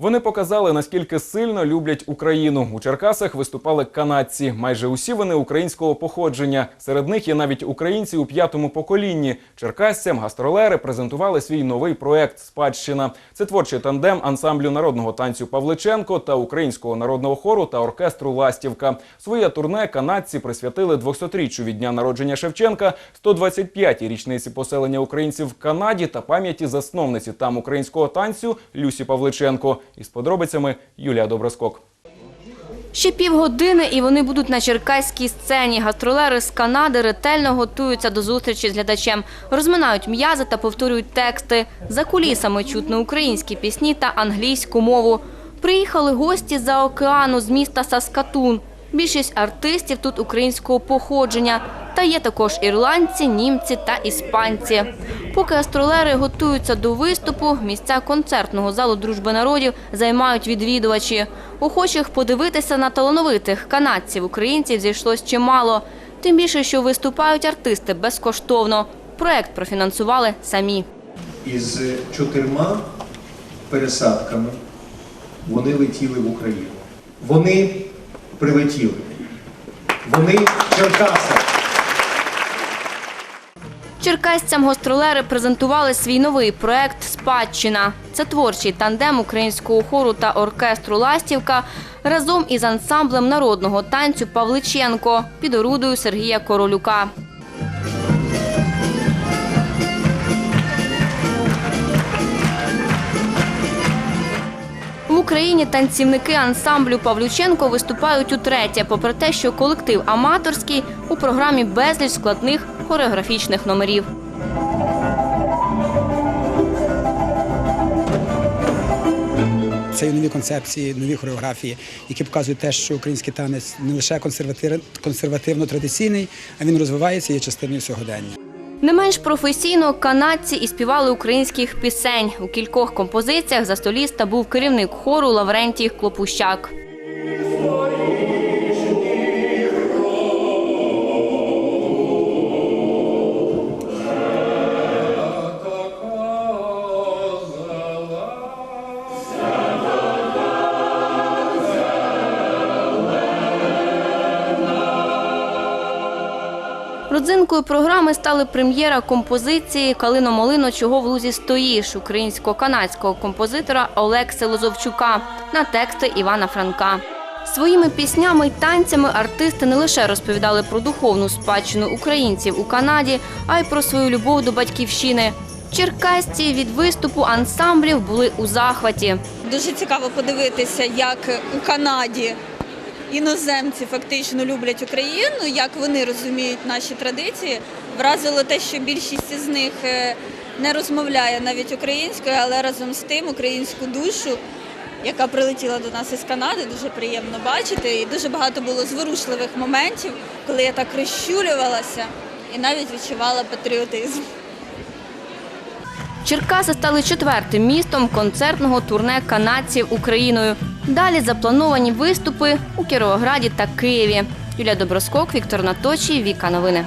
Вони показали, наскільки сильно люблять Україну. У Черкасах виступали канадці. Майже усі вони українського походження. Серед них є навіть українці у п'ятому поколінні. Черкасцям гастролери презентували свій новий проект Спадщина. Це творчий тандем ансамблю народного танцю Павличенко та українського народного хору та оркестру Ластівка. Своє турне канадці присвятили 200-річчю від дня народження Шевченка, 125-й річниці поселення українців в Канаді та пам'яті засновниці там українського танцю Люсі Павличенко. Із подробицями Юлія Доброскок. Ще півгодини і вони будуть на черкаській сцені. Гастролери з Канади ретельно готуються до зустрічі з глядачем, розминають м'язи та повторюють тексти. За кулісами чутно українські пісні та англійську мову. Приїхали гості за океану з міста Саскатун. Більшість артистів тут українського походження. Та є також ірландці, німці та іспанці. Поки астролери готуються до виступу, місця концертного залу дружби народів займають відвідувачі. Охочих подивитися на талановитих канадців українців зійшлось чимало. Тим більше, що виступають артисти безкоштовно. Проект профінансували самі. із чотирма пересадками вони летіли в Україну. Вони прилетіли. Вони в Черкасах. Черкасцям гастролери презентували свій новий проект Спадщина. Це творчий тандем українського хору та оркестру Ластівка разом із ансамблем народного танцю Павличенко під орудою Сергія Королюка. Україні танцівники ансамблю Павлюченко виступають утретє, попри те, що колектив аматорський у програмі безліч складних хореографічних номерів. Це є нові концепції, нові хореографії, які показують те, що український танець не лише консерватив- консервативно-традиційний, а він розвивається і є частиною сьогодення. Не менш професійно канадці і співали українських пісень. У кількох композиціях за століста був керівник хору Лаврентій Клопущак. Родзинкою програми стали прем'єра композиції Калино Молино, чого в лузі стоїш українсько-канадського композитора Олекси Лозовчука на тексти Івана Франка. Своїми піснями й танцями артисти не лише розповідали про духовну спадщину українців у Канаді, а й про свою любов до батьківщини. Черкасці від виступу ансамблів були у захваті. Дуже цікаво подивитися, як у Канаді іноземці фактично люблять Україну, як вони розуміють наші традиції. Вразило те, що більшість із них е, не розмовляє навіть українською, але разом з тим українську душу, яка прилетіла до нас із Канади, дуже приємно бачити. І дуже багато було зворушливих моментів, коли я так розчулювалася і навіть відчувала патріотизм. Черкаси стали четвертим містом концертного турне канадців Україною. Далі заплановані виступи у Кіровограді та Києві. Юлія Доброскок, Віктор Наточій, Віка Новини.